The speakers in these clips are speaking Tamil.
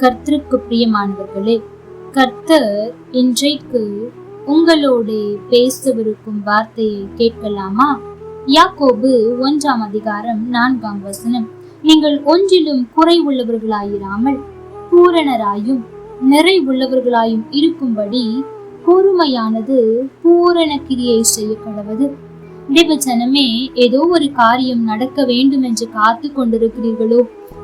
கர்த்தருக்கு பிரியமானவர்களே கர்த்தர் இன்றைக்கு உங்களோடு பேசவிருக்கும் வார்த்தையை கேட்கலாமா? யாக்கோபு ஒன்றாம் அதிகாரம் நான்காம் வசனம். நீங்கள் ஒன்றிலும் குறை உள்ளவர்களாயிராமல் பூரணராயும் நிறைவுள்ளவர்களாயும் இருக்கும்படி பொறுமையானது பூரண கிரியை செய்ய கடவது தேவஜனமே ஏதோ ஒரு காரியம் நடக்க வேண்டும் என்று காத்து கொண்டிருக்கிறீர்களோ?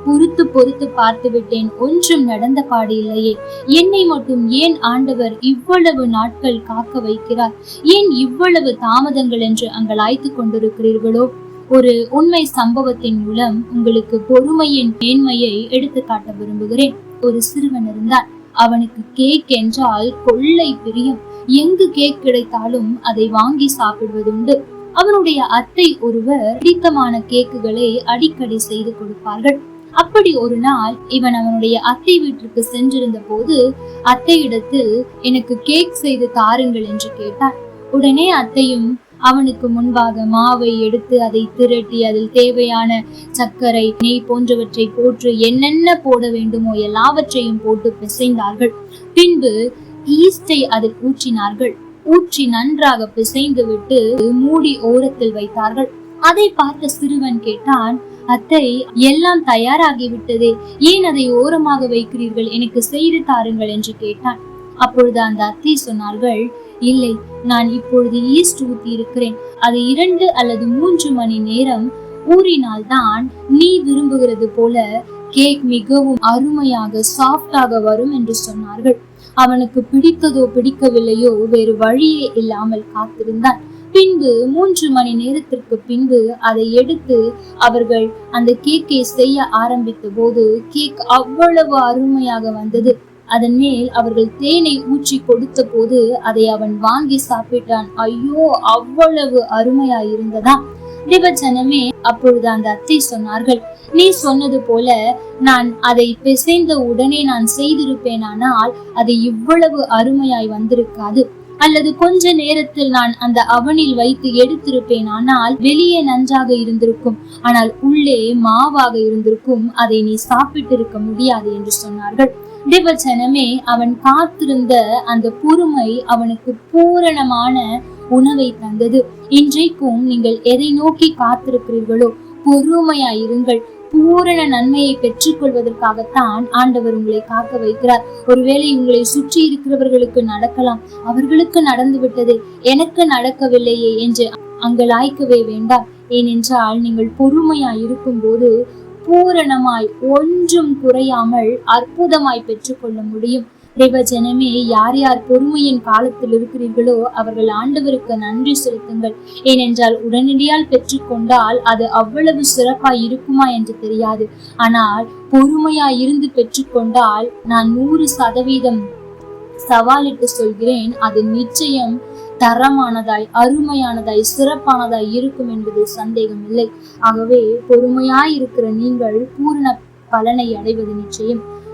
பொறுத்து பொறுத்து பார்த்து விட்டேன் ஒன்றும் நடந்த பாடு இல்லையே என்னை மட்டும் ஏன் ஆண்டவர் இவ்வளவு நாட்கள் காக்க வைக்கிறார்? ஏன் இவ்வளவு தாமதங்கள் என்று அங்கலாய்த்து கொண்டிருக்கிறீர்களோ? ஒரு உண்மை சம்பவத்தின் மூலம் உங்களுக்கு பொறுமையின் மேன்மையை எடுத்து காட்ட விரும்புகிறேன். ஒரு சிறுவன் இருந்தான் அவனுக்கு கேக் என்றால் கொள்ளை பிரியும். எங்கு கேக் கிடைத்தாலும் அதை வாங்கி சாப்பிடுவதுண்டு. அவனுடைய அத்தை ஒருவர் பிடித்தமான கேக்குகளை அடிக்கடி செய்து கொடுப்பார்கள். அப்படி ஒரு நாள் இவன் அவனுடைய அத்தை வீட்டிற்கு சென்றிருந்த போது அத்தையிடத்தில் எனக்கு கேக் செய்து தாருங்கள் என்று கேட்டான். உடனே அத்தையும் அவனுக்கு முன்பாக மாவை எடுத்து அதை திரட்டி அதில் தேவையான சர்க்கரை நெய் போன்றவற்றை போட்டு என்னென்ன போட வேண்டுமோ எல்லாவற்றையும் போட்டு பிசைந்தார்கள். பின்பு ஈஸ்டை அதில் ஊற்றினார்கள். ஊற்றி நன்றாக பிசைந்து விட்டு மூடி ஓரத்தில் வைத்தார்கள். அதை பார்த்த சிறுவன் கேட்டான் அத்தை எல்லாம் தயாராகிவிட்டதே. ஏன் அதை ஓரமாக வைக்கிறீர்கள்? எனக்கு செய்து தாருங்கள் என்று கேட்டான். அப்பொழுது அந்த அத்தை சொன்னார்கள் இல்லை நான் இப்பொழுது ஈஸ்ட் ஊத்தி இருக்கிறேன் அது இரண்டு அல்லது மூன்று மணி நேரம் ஊறினால்தான் நீ விரும்புகிறது போல கேக் மிகவும் அருமையாக சாஃப்டாக வரும் என்று சொன்னார்கள். அவனுக்கு பிடித்ததோ பிடிக்கவில்லையோ வேறு வழியே இல்லாமல் காத்திருந்தான். பின்பு மூன்று மணி நேரத்திற்கு பின்பு அதை எடுத்து அவர்கள் அந்த கேக்கை செய்ய ஆரம்பித்த போது கேக் அவ்வளவு அருமையாக வந்தது. அதன் மேல் அவர்கள் தேனை ஊற்றி கொடுத்த போது அதை அவன் வாங்கி சாப்பிட்டான். ஐயோ அவ்வளவு அருமையா இருந்ததா தேவஜனமே அப்பொழுது அந்த அத்தை சொன்னார்கள் நீ சொன்னது போல நான் அதை பிசைந்த உடனே நான் செய்திருப்பேனானால் அது இவ்வளவு அருமையாய் வந்திருக்காது. அல்லது கொஞ்ச நேரத்தில் நான் அந்த அவனில் வைத்து எடுத்திருப்பேன். ஆனால் வெளியே நன்றாக இருந்திருக்கும். ஆனால் உள்ளே மாவாக இருந்திருக்கும். அதை நீ சாப்பிட்டிருக்க முடியாது என்று சொன்னார்கள். தேவஜனமே அவன் காத்திருந்த அந்த பொறுமை அவனுக்கு பூரணமான உணவை தந்தது. இன்றைக்கும் நீங்கள் எதை நோக்கி காத்திருக்கிறீர்களோ பொறுமையாயிருங்கள். பூரண நன்மையை பெற்றுக்கொள்வதற்காகத்தான் ஆண்டவர் உங்களை காக்க வைக்கிறார். ஒருவேளை உங்களை சுற்றி இருக்கிறவர்களுக்கு நடக்கலாம். அவர்களுக்கு நடந்து விட்டது எனக்கு நடக்கவில்லையே என்று அங்கலாய்க்கவே வேண்டாம். ஏனென்றால் நீங்கள் பொறுமையாய் இருக்கும்போது பூரணமாய் ஒன்றும் குறையாமல் அற்புதமாய் பெற்றுக்கொள்ள முடியும். தேவஜனமே யார் யார் பொறுமையின் காலத்தில் இருக்கிறீர்களோ அவர்கள் ஆண்டவருக்கு நன்றி செலுத்துங்கள். ஏனென்றால் உடனடியால் பெற்றுக்கொண்டால் அது அவ்வளவு சிறப்பாய் இருக்குமா என்று தெரியாது. ஆனால் பொறுமையாய் இருந்து பெற்றுக்கொண்டால் நான் நூறு சதவீதம் சவாலிட்டு சொல்கிறேன். அது நிச்சயம் தரமானதாய் அருமையானதாய் சிறப்பானதாய் இருக்கும் என்பதில் சந்தேகம் இல்லை. ஆகவே பொறுமையாய் இருக்கிற நீங்கள் பூரண பலனை அடைவது நிச்சயம்.